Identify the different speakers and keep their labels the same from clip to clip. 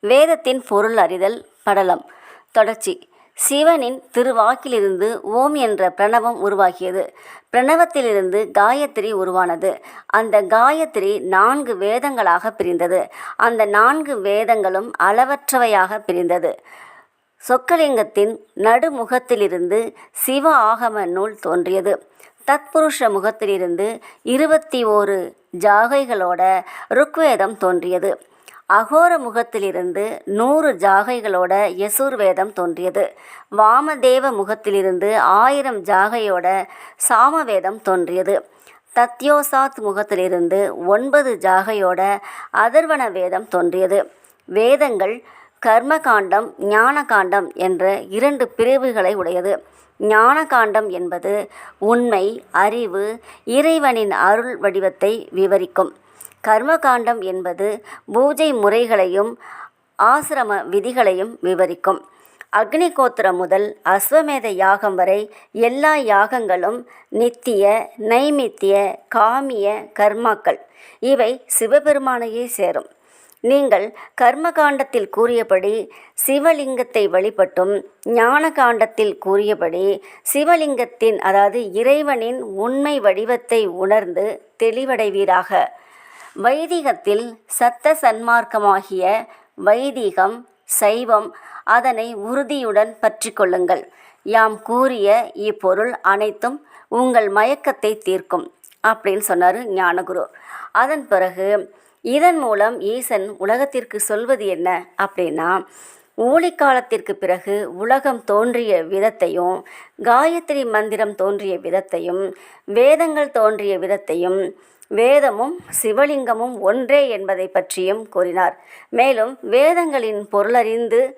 Speaker 1: வேதத்தின் பொருள் அறிதல் படலம். தொடர்ச்சி. சிவனின் திருவாக்கிலிருந்து ஓம் என்ற பிரணவம் உருவாகியது. பிரணவத்திலிருந்து காயத்ரி உருவானது. அந்த காயத்ரி நான்கு வேதங்களாக பிரிந்தது. அந்த நான்கு வேதங்களும் அளவற்றவையாக பிரிந்தது. சொக்கலிங்கத்தின் நடுமுகத்திலிருந்து சிவ ஆகம நூல் தோன்றியது. தத்புருஷ முகத்திலிருந்து இருபத்தி ஓரு ஜாகைகளோட ருக்வேதம் தோன்றியது. அகோர முகத்திலிருந்து நூறு ஜாகைகளோட யசூர் வேதம் தோன்றியது. வாமதேவ முகத்திலிருந்து ஆயிரம் ஜாகையோட சாமவேதம் தோன்றியது. தத்யோசாத் முகத்திலிருந்து ஒன்பது ஜாகையோட அதர்வன வேதம் தோன்றியது. வேதங்கள் கர்மகாண்டம் ஞானகாண்டம் என்ற இரண்டு பிரிவுகளை உடையது. ஞானகாண்டம் என்பது உண்மை அறிவு இறைவனின் அருள் வடிவத்தை விவரிக்கும். கர்மகாண்டம் என்பது பூஜை முறைகளையும் ஆசிரம விதிகளையும் விவரிக்கும். அக்னிகோத்திரம் முதல் அஸ்வமேத யாகம் வரை எல்லா யாகங்களும் நித்திய நைமித்திய காமிய கர்மாக்கள். இவை சிவபெருமானையே சேரும். நீங்கள் கர்மகாண்டத்தில் கூறியபடி சிவலிங்கத்தை வழிபட்டும் ஞான காண்டத்தில் கூறியபடி சிவலிங்கத்தின் அதாவது இறைவனின் உண்மை வடிவத்தை உணர்ந்து தெளிவடைவீராக. வைதிகத்தில் சத்த சன்மார்க்கமாகிய வைதிகம் சைவம் அதனை உறுதியுடன் பற்றி கொள்ளுங்கள். யாம் கூறிய இப்பொருள் அனைத்தும் உங்கள் மயக்கத்தை தீர்க்கும் அப்படின்னு சொன்னார் ஞானகுரு. அதன் பிறகு இதன் மூலம் ஈசன் உலகத்திற்கு சொல்வது என்ன அப்படின்னா ஊழிக்காலத்திற்கு பிறகு உலகம் தோன்றிய விதத்தையும் காயத்ரி மந்திரம் தோன்றிய விதத்தையும் வேதங்கள் தோன்றிய விதத்தையும் வேதமும் சிவலிங்கமும் ஒன்றே என்பதை பற்றியும் கூறினார். மேலும் வேதங்களின் பொருளறிந்து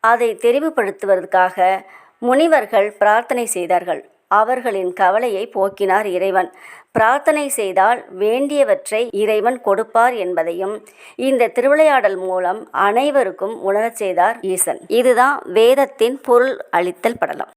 Speaker 1: அதை தெரிவுபடுத்துவதற்காக முனிவர்கள் பிரார்த்தனை செய்தார்கள். அவர்களின் கவலையை போக்கினார் இறைவன். பிரார்த்தனை செய்தால் வேண்டியவற்றை இறைவன் கொடுப்பார் என்பதையும் இந்த திருவிளையாடல் மூலம் அனைவருக்கும் உணரச் செய்தார் ஈசன். இதுதான் வேதத்தின் பொருள் அளித்தல் படலம்.